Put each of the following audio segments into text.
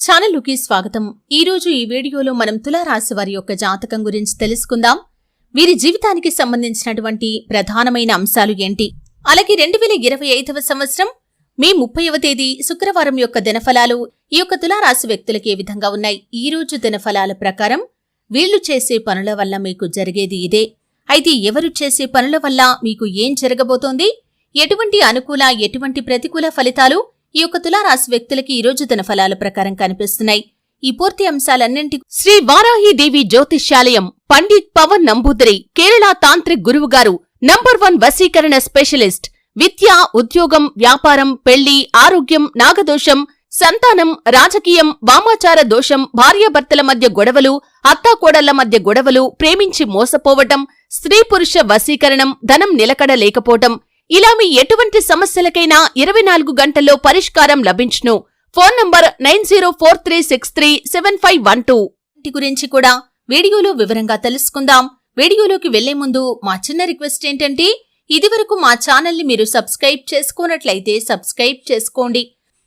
ఛానల్కి స్వాగతం. ఈరోజు ఈ వీడియోలో మనం తులారాశి వారి యొక్క జాతకం గురించి తెలుసుకుందాం. వీరి జీవితానికి సంబంధించినటువంటి ప్రధానమైన అంశాలు ఏంటి? అలాగే రెండు వేల ఇరవై ఐదవ సంవత్సరం మే ముప్పైవ తేదీ శుక్రవారం యొక్క దినఫలాలు ఈ యొక్క తులారాశి వ్యక్తులకు ఏ విధంగా ఉన్నాయి? ఈ రోజు దినఫలాల ప్రకారం వీళ్ళు చేసే పనుల వల్ల మీకు జరిగేది ఇదే. అయితే ఎవరు చేసే పనుల వల్ల మీకు ఏం జరగబోతోంది? ఎటువంటి అనుకూల ఎటువంటి ప్రతికూల ఫలితాలు ఈ యొక్క తులారాశి వ్యక్తులకి ఈ రోజు తన ఫలాల ప్రకారం కనిపిస్తున్నాయి. ఈ పూర్తి అంశాలన్నింటి శ్రీ వారాహిదేవి జ్యోతిష్యాలయం పండిత్ పవన్ నంబూదరి కేరళ తాంత్రిక్ గురువు గారు నంబర్ వన్ వశీకరణ స్పెషలిస్ట్ విద్య ఉద్యోగం వ్యాపారం పెళ్ళి ఆరోగ్యం నాగదోషం సంతానం రాజకీయం వామాచార దోషం భార్యాభర్తల మధ్య గొడవలు అత్తాకోడళ్ళ మధ్య గొడవలు ప్రేమించి మోసపోవటం స్త్రీ పురుష వశీకరణం ధనం నిలకడ లేకపోవటం ఇలా మీ ఎటువంటి సమస్యలకైనా ఇరవై నాలుగు గంటల్లో పరిష్కారం లభించును. Phone number nine zero four three six three seven five one two. గురించి కూడా వీడియోలో వివరంగా తెలుసుకుందాం. వీడియోలోకి వెళ్ళే ముందు మా చిన్న రిక్వెస్ట్ ఏంటంటే ఇదివరకు మా ఛానల్ని మీరు సబ్స్క్రైబ్ చేసుకున్నట్లయితే సబ్స్క్రైబ్ చేసుకోండి.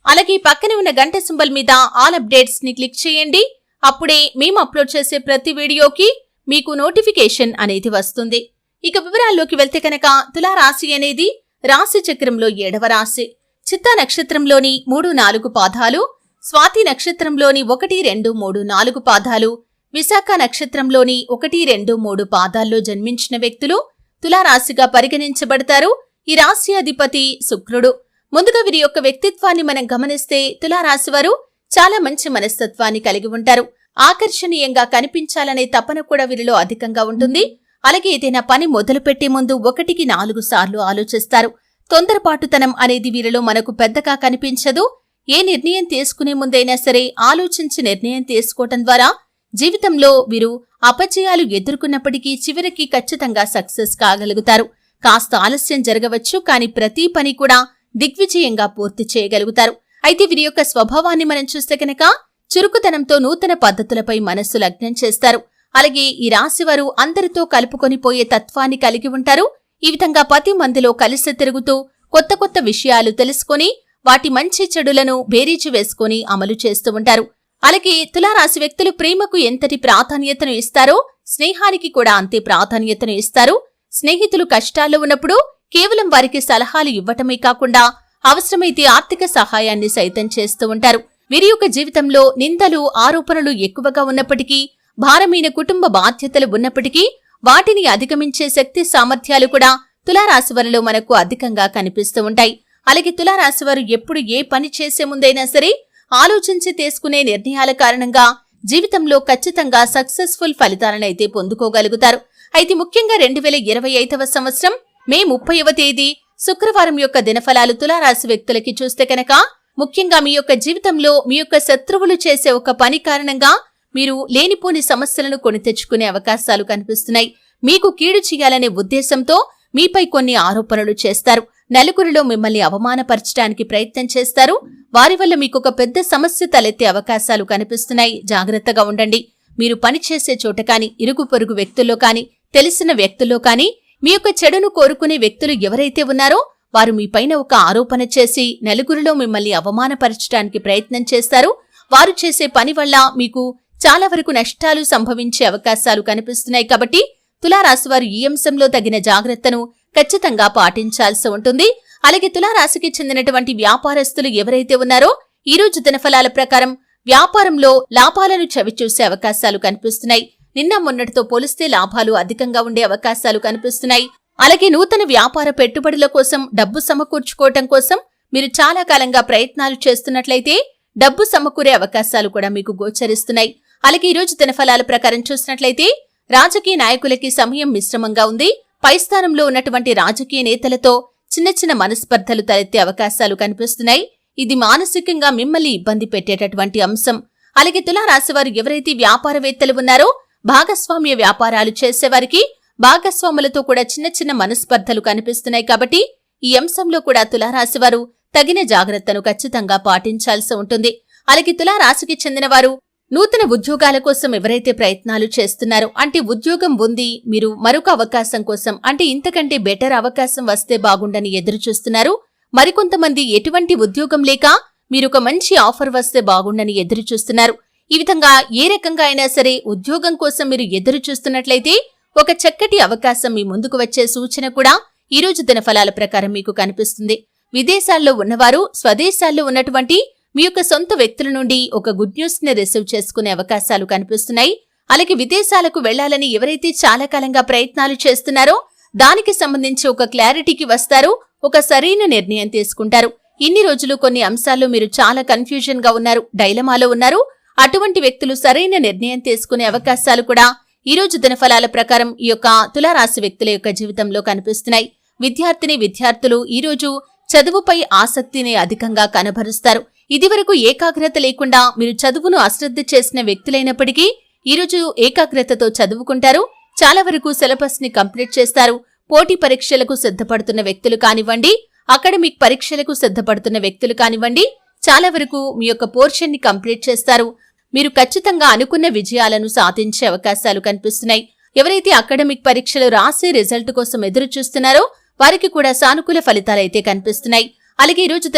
అలాగే పక్కనే ఉన్న గంట సింబల్ మీద ఆల్ అప్డేట్స్ని క్లిక్ చేయండి. అప్పుడే మేము అప్లోడ్ చేసే ప్రతి వీడియోకి మీకు నోటిఫికేషన్ అనేది వస్తుంది. ఇక వివరాల్లోకి వెళ్తే కనుక తులారాశి అనేది రాశి చక్రంలో ఏడవ రాశి. చిత్తా నక్షత్రంలోని మూడు నాలుగు పాదాలు స్వాతి నక్షత్రంలోని ఒకటి రెండు మూడు నాలుగు పాదాలు విశాఖ నక్షత్రంలోని ఒకటి రెండు మూడు పాదాల్లో జన్మించిన వ్యక్తులు తులారాశిగా పరిగణించబడతారు. ఈ రాశి అధిపతి శుక్రుడు. ముందుగా వీరి యొక్క వ్యక్తిత్వాన్ని మనం గమనిస్తే తులారాశి వారు చాలా మంచి మనస్తత్వాన్ని కలిగి ఉంటారు. ఆకర్షణీయంగా కనిపించాలనే తపన కూడా వీరిలో అధికంగా ఉంటుంది. అలాగే ఏదైనా పని మొదలుపెట్టే ముందు ఒకటికి నాలుగు సార్లు ఆలోచిస్తారు. తొందరపాటుతనం అనేది వీరిలో మనకు పెద్దగా కనిపించదు. ఏ నిర్ణయం తీసుకునే ముందైనా సరే ఆలోచించి నిర్ణయం తీసుకోవటం ద్వారా జీవితంలో వీరు అపజయాలు ఎదుర్కొన్నప్పటికీ చివరికి ఖచ్చితంగా సక్సెస్ కాగలుగుతారు. కాస్త ఆలస్యం జరగవచ్చు కానీ ప్రతి పని కూడా దిగ్విజయంగా పూర్తి చేయగలుగుతారు. అయితే వీరి యొక్క స్వభావాన్ని మనం చూస్తే కనుక చురుకుతనంతో నూతన పద్ధతులపై మనస్సు లగ్నం చేస్తారు. అలాగే ఈ రాశివారు అందరితో కలుపుకొని పోయే తత్వాన్ని కలిగి ఉంటారు. ఈ విధంగా పతి మందిలో కలిసి తిరుగుతూ కొత్త కొత్త విషయాలు తెలుసుకొని వాటి మంచి చెడులను బేరీజు వేసుకొని అమలు చేస్తూ ఉంటారు. అలాగే తులారాశి వ్యక్తులు ప్రేమకు ఎంతటి ప్రాధాన్యతను ఇస్తారో స్నేహానికి కూడా అంతే ప్రాధాన్యతను ఇస్తారు. స్నేహితులు కష్టాల్లో ఉన్నప్పుడు కేవలం వారికి సలహాలు ఇవ్వటమే కాకుండా అవసరమైతే ఆర్థిక సహాయాన్ని సైతం చేస్తూ ఉంటారు. వీరి యొక్క జీవితంలో నిందలు ఆరోపణలు ఎక్కువగా ఉన్నప్పటికీ భారమైన కుటుంబ బాధ్యతలు ఉన్నప్పటికీ వాటిని అధిగమించే శక్తి సామర్థ్యాలు కూడా తులారాశివారిలో మనకు అధికంగా కనిపిస్తూ ఉంటాయి. అలాగే తులారాశివారు ఎప్పుడు ఏ పని చేసే ముందైనా సరే ఆలోచించి తీసుకునే నిర్ణయాల కారణంగా జీవితంలో ఖచ్చితంగా సక్సెస్ఫుల్ ఫలితాలనైతే పొందుకోగలుగుతారు. అయితే ముఖ్యంగా రెండు వేల ఇరవై ఐదవ సంవత్సరం మే ముప్పైవ తేదీ శుక్రవారం యొక్క దినఫలాలు తులారాశి వ్యక్తులకి చూస్తే కనుక ముఖ్యంగా మీ యొక్క జీవితంలో మీ యొక్క శత్రువులు చేసే ఒక పని కారణంగా మీరు లేనిపోని సమస్యలను కొని తెచ్చుకునే అవకాశాలు కనిపిస్తున్నాయి. మీకు కీడు చేయాలనే ఉద్దేశంతో మీపై కొన్ని ఆరోపణలు చేస్తారు. నలుగురిలో మిమ్మల్ని అవమానపరచడానికి ప్రయత్నం చేస్తారు. వారి వల్ల మీకు ఒక పెద్ద సమస్య తలెత్తే అవకాశాలు కనిపిస్తున్నాయి. జాగ్రత్తగా ఉండండి. మీరు పనిచేసే చోట కాని ఇరుగు పొరుగు వ్యక్తుల్లో కాని తెలిసిన వ్యక్తుల్లో కాని మీ యొక్క చెడును కోరుకునే వ్యక్తులు ఎవరైతే ఉన్నారో వారు మీపైన ఒక ఆరోపణ చేసి నలుగురిలో మిమ్మల్ని అవమానపరచడానికి ప్రయత్నం చేస్తారు. వారు చేసే పని వల్ల మీకు చాలా వరకు నష్టాలు సంభవించే అవకాశాలు కనిపిస్తున్నాయి కాబట్టి తులారాశివారు ఈ అంశంలో తగిన జాగ్రత్తను ఖచ్చితంగా పాటించాల్సి ఉంటుంది. అలాగే తులారాశికి చెందినటువంటి వ్యాపారస్తులు ఎవరైతే ఉన్నారో ఈ రోజు దినఫలాల ప్రకారం వ్యాపారంలో లాభాలను చవిచూసే అవకాశాలు కనిపిస్తున్నాయి. నిన్న మొన్నటితో పోలిస్తే లాభాలు అధికంగా ఉండే అవకాశాలు కనిపిస్తున్నాయి. అలాగే నూతన వ్యాపార పెట్టుబడుల కోసం డబ్బు సమకూర్చుకోవటం కోసం మీరు చాలా కాలంగా ప్రయత్నాలు చేస్తున్నట్లయితే డబ్బు సమకూరే అవకాశాలు కూడా మీకు గోచరిస్తున్నాయి. అలాగే ఈ రోజు దినఫలాల ప్రకారం చూసినట్లయితే రాజకీయ నాయకులకి సమయం మిశ్రమంగా ఉంది. పై స్థానంలో ఉన్నటువంటి రాజకీయ నేతలతో చిన్న చిన్న మనస్పర్ధలు తలెత్తే అవకాశాలు కనిపిస్తున్నాయి. ఇది మానసికంగా మిమ్మల్ని ఇబ్బంది పెట్టేటటువంటి అంశం. అలాగే తులారాశివారు ఎవరైతే వ్యాపారవేత్తలు ఉన్నారో భాగస్వామ్య వ్యాపారాలు చేసేవారికి భాగస్వాములతో కూడా చిన్న చిన్న మనస్పర్ధలు కనిపిస్తున్నాయి కాబట్టి ఈ అంశంలో కూడా తులారాశివారు తగిన జాగ్రత్తను ఖచ్చితంగా పాటించాల్సి ఉంటుంది. అలాగే తులారాశికి చెందినవారు నూతన ఉద్యోగాల కోసం ఎవరైతే ప్రయత్నాలు చేస్తున్నారో అంటే ఉద్యోగం ఉంది మీరు మరొక అవకాశం కోసం అంటే ఇంతకంటే బెటర్ అవకాశం వస్తే బాగుండని ఎదురు చూస్తున్నారు మరికొంతమంది ఎటువంటి ఉద్యోగం లేక మీరు ఒక మంచి ఆఫర్ వస్తే బాగుండని ఎదురు చూస్తున్నారు ఈ విధంగా ఏ రకంగా అయినా సరే ఉద్యోగం కోసం మీరు ఎదురు చూస్తున్నట్లయితే ఒక చక్కటి అవకాశం మీ ముందుకు వచ్చే సూచన కూడా ఈ రోజు దినఫలాల ప్రకారం మీకు కనిపిస్తుంది. విదేశాల్లో ఉన్నవారు స్వదేశాల్లో ఉన్నటువంటి మీ యొక్క సొంత వ్యక్తుల నుండి ఒక గుడ్ న్యూస్ని రిసీవ్ చేసుకునే అవకాశాలు కనిపిస్తున్నాయి. అలాగే విదేశాలకు వెళ్ళాలని ఎవరైతే చాలా కాలంగా ప్రయత్నాలు చేస్తున్నారో దానికి సంబంధించి ఒక క్లారిటీకి వస్తారు ఒక సరైన నిర్ణయం తీసుకుంటారు. ఇన్ని రోజులు కొన్ని అంశాల్లో మీరు చాలా కన్ఫ్యూజన్గా ఉన్నారు డైలమాలో ఉన్నారు. అటువంటి వ్యక్తులు సరైన నిర్ణయం తీసుకునే అవకాశాలు కూడా ఈ రోజు దినఫలాల ప్రకారం ఈ యొక్క తులారాశి వ్యక్తుల యొక్క జీవితంలో కనిపిస్తున్నాయి. విద్యార్థిని విద్యార్థులు ఈ రోజు చదువుపై ఆసక్తిని అధికంగా కనబరుస్తారు. ఇదివరకు ఏకాగ్రత లేకుండా మీరు చదువును అశ్రద్ధ చేసిన వ్యక్తులైనప్పటికీ ఈరోజు ఏకాగ్రతతో చదువుకుంటారు. చాలా వరకు సిలబస్ని కంప్లీట్ చేస్తారు. పోటీ పరీక్షలకు సిద్ధపడుతున్న వ్యక్తులు కానివ్వండి అకాడమిక్ పరీక్షలకు సిద్ధపడుతున్న వ్యక్తులు కానివ్వండి చాలా వరకు మీ యొక్క పోర్షన్ని కంప్లీట్ చేస్తారు. మీరు ఖచ్చితంగా అనుకున్న విజయాలను సాధించే అవకాశాలు కనిపిస్తున్నాయి. ఎవరైతే అకాడమిక్ పరీక్షలు రాసే రిజల్ట్ కోసం ఎదురు చూస్తున్నారో వారికి కూడా సానుకూల ఫలితాలైతే కనిపిస్తున్నాయి. అలాగే ఈ రోజు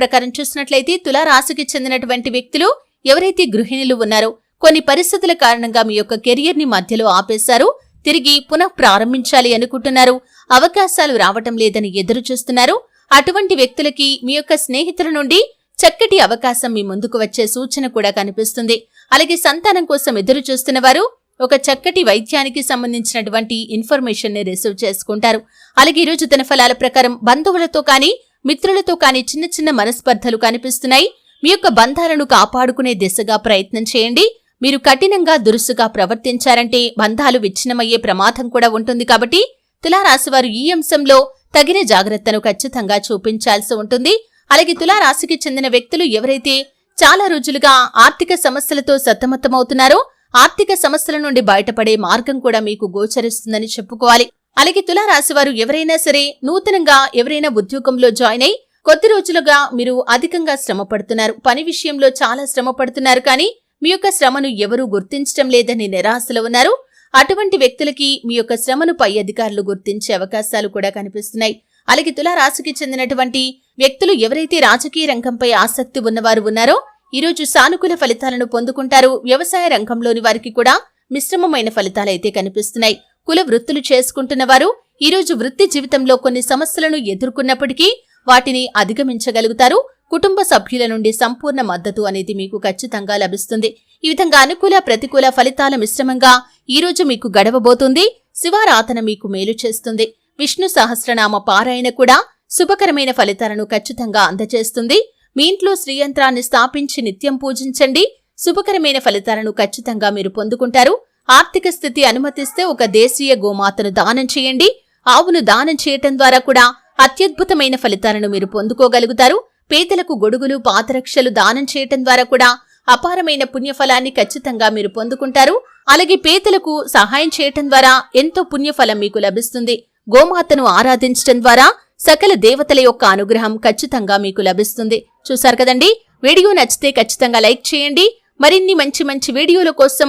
ప్రకారం చూసినట్లయితే తులారాశికి చెందినటువంటి వ్యక్తులు ఎవరైతే గృహిణులు ఉన్నారో కొన్ని పరిస్థితుల కారణంగా మీ యొక్క కెరియర్ని మధ్యలో ఆపేశారు తిరిగి పునః ప్రారంభించాలి అనుకుంటున్నారు అవకాశాలు రావటం లేదని ఎదురు చూస్తున్నారు. అటువంటి వ్యక్తులకి మీ యొక్క స్నేహితుల నుండి చక్కటి అవకాశం మీ ముందుకు వచ్చే సూచన కూడా కనిపిస్తుంది. అలాగే సంతానం కోసం ఎదురు చూస్తున్న వారు ఒక చక్కటి వైద్యానికి సంబంధించినటువంటి ఇన్ఫర్మేషన్ని రిసీవ్ చేసుకుంటారు. అలాగే ఈరోజు రోజు ఫలాల ప్రకారం బంధువులతో కానీ మిత్రులతో కానీ చిన్న చిన్న మనస్పర్ధలు కనిపిస్తున్నాయి. మీ యొక్క బంధాలను కాపాడుకునే దిశగా ప్రయత్నం చేయండి. మీరు కఠినంగా దురుసుగా ప్రవర్తించారంటే బంధాలు విచ్ఛిన్నమయ్యే ప్రమాదం కూడా ఉంటుంది కాబట్టి తులారాశివారు ఈ అంశంలో తగిన జాగ్రత్తను ఖచ్చితంగా చూపించాల్సి ఉంటుంది. అలాగే తులారాశికి చెందిన వ్యక్తులు ఎవరైతే చాలా రోజులుగా ఆర్థిక సమస్యలతో సతమతమవుతున్నారో ఆర్థిక సమస్యల నుండి బయటపడే మార్గం కూడా మీకు గోచరిస్తుందని చెప్పుకోవాలి. అలాగే తులారాశివారు ఎవరైనా సరే నూతనంగా ఎవరైనా ఉద్యోగంలో జాయిన్ అయి కొద్ది రోజులుగా మీరు అధికంగా శ్రమ పడుతున్నారు. పని విషయంలో చాలా శ్రమ పడుతున్నారు. కానీ మీ యొక్క శ్రమను ఎవరూ గుర్తించడం లేదని నిరాశలో ఉన్నారు. అటువంటి వ్యక్తులకి మీ యొక్క శ్రమను పై అధికారులు గుర్తించే అవకాశాలు కూడా కనిపిస్తున్నాయి. అలాగే తులారాశికి చెందినటువంటి వ్యక్తులు ఎవరైతే రాజకీయ రంగంపై ఆసక్తి ఉన్నవారు ఉన్నారో ఈరోజు సానుకూల ఫలితాలను పొందుకుంటారు. వ్యవసాయ రంగంలోని వారికి కూడా మిశ్రమమైన ఫలితాలైతే కనిపిస్తున్నాయి. కుల వృత్తులు చేసుకుంటున్న వారు ఈరోజు వృత్తి జీవితంలో కొన్ని సమస్యలను ఎదుర్కొన్నప్పటికీ వాటిని అధిగమించగలుగుతారు. కుటుంబ సభ్యుల నుండి సంపూర్ణ మద్దతు అనేది మీకు ఖచ్చితంగా లభిస్తుంది. ఈ విధంగా అనుకూల ప్రతికూల ఫలితాల మిశ్రమంగా ఈ రోజు మీకు గడవబోతుంది. శివారాధన మీకు మేలు చేస్తుంది. విష్ణు సహస్రనామ పారాయణ కూడా శుభకరమైన ఫలితాలను ఖచ్చితంగా అందజేస్తుంది. మీ ఇంట్లో శ్రీయంత్రాన్ని స్థాపించి నిత్యం పూజించండి. శుభకరమైన ఫలితాలను ఖచ్చితంగా మీరు పొందుకుంటారు. ఆర్థిక స్థితి అనుమతిస్తే ఒక దేశీయ గోమాతను దానం చేయండి. ఆవును దానం చేయటం ద్వారా కూడా అత్యద్భుతమైన ఫలితాలను మీరు పొందుకోగలుగుతారు. పేదలకు గొడుగులు పాతరక్షలు దానం చేయటం ద్వారా కూడా అపారమైన పుణ్యఫలాన్ని ఖచ్చితంగా మీరు పొందుకుంటారు. అలాగే పేదలకు సహాయం చేయటం ద్వారా ఎంతో పుణ్యఫలం మీకు లభిస్తుంది. గోమాతను ఆరాధించటం ద్వారా సకల దేవతల యొక్క అనుగ్రహం ఖచ్చితంగా మీకు లభిస్తుంది. చూశారు కదండి? వీడియో నచ్చితే ఖచ్చితంగా లైక్ చేయండి. మరిన్ని మంచి మంచి వీడియోల కోసం